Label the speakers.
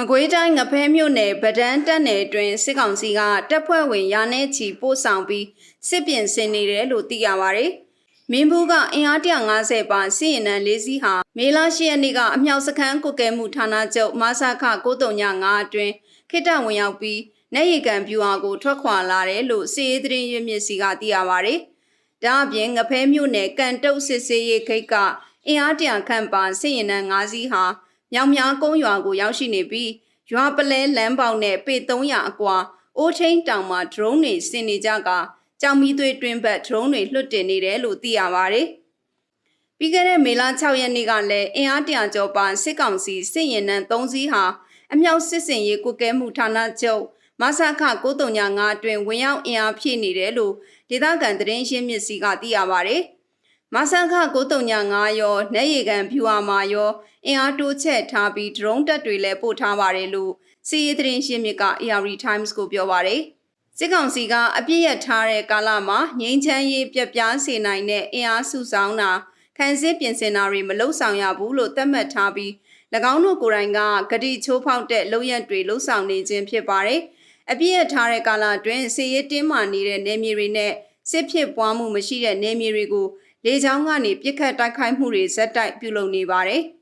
Speaker 1: မကွေးတိုင်းငဖဲမြို့နယ်ဗဒန်းတက်နယ်အတွင်းစစ်ကောင်စီကတပ်ဖွဲ့ဝင်ရာနဲ့ချီပို့ဆောင်ပြီးစစ်ပြင်ဆင်နေတယ်လို့သိရပါဗျ။မင်းဘူးကအင်အား150ပါစစ်ရင်နံလေးစီးဟာမေလ10ရက်နေ့ကအမြောက်စခန်းကုတ်ကဲမှုဌာနချုပ်မဆခ939အတွင်းခိတ္တဝင်ရောက်ပြီးနေရီကံပြူဟာကိုထွက်ခွာလာတယ်လို့စီရေးသတင်းရမြစ်စီကသိရပါဗျ။ဒါအပြင်ငဖဲမြို့နယ်ကန်တုတ်စစ်စေးရေးခိတ်ကအင်အားတရာခန့်ပါစစ်ရင်နံ5စီးဟာ မြောင်များကုန်းရွာကိုရောက်ရှိနေပြီးရွာပလဲလမ်းပေါက်နဲ့ပေ300အကွာအိုးချင်းတောင်မှာ drone တွေဆင်နေကြကကြောင်မီသွေးတွင်းဘက် drone တွေလွှတ်တင်နေတယ်လို့သိရပါတယ်။ပြီးခဲ့တဲ့မေလ6ရက်နေ့ကလည်းအင်အားတရာကျော်ပါစစ်ကောင်စီစစ်ရင်နံ3စီးဟာအမြောက်စစ်စင်ရေးကုကဲမှုဌာနချုပ်မဆခ935အတွင်ဝင်ရောက်အင်အားဖြည့်နေတယ်လို့ဒေသခံသတင်းရှင်းမြစ်စီကသိရပါတယ်။ မဆခ935ရောနေရီကန်ဖြူဟာမှာရောအင်အားတိုးချက်ထားပြီး drone တပ်တွေလည်းပို့ထားပါတယ်လို့စီရေးသတင်းရှင်းမြစ်က AR Times ကိုပြောပါတယ်။စစ်ကောင်စီကအပြစ်ရထားတဲ့ကာလမှာငိမ့်ချမ်းရေးပြက်ပြားစေနိုင်တဲ့အင်အားစုဆောင်တာခံစစ်ပြင်ဆင်တာတွေမလုံဆောင်ရဘူးလို့သတ်မှတ်ထားပြီး၎င်းတို့ကိုယ်တိုင်ကဂတိချိုးဖောက်တဲ့လုပ်ရက်တွေလှုပ်ဆောင်နေခြင်းဖြစ်ပါတယ်။အပြည့်ရထားတဲ့ကာလအတွင်းစီရေးတင်းမာနေတဲ့နေမြေတွေနဲ့စစ်ဖြစ်ပွားမှုမရှိတဲ့နေမြေတွေကို လေကြောင်းကနေပြစ်ခတ်တိုက်ခိုက်မှုတွေဇက်တိုက်ပြုလုပ်နေပါတယ်။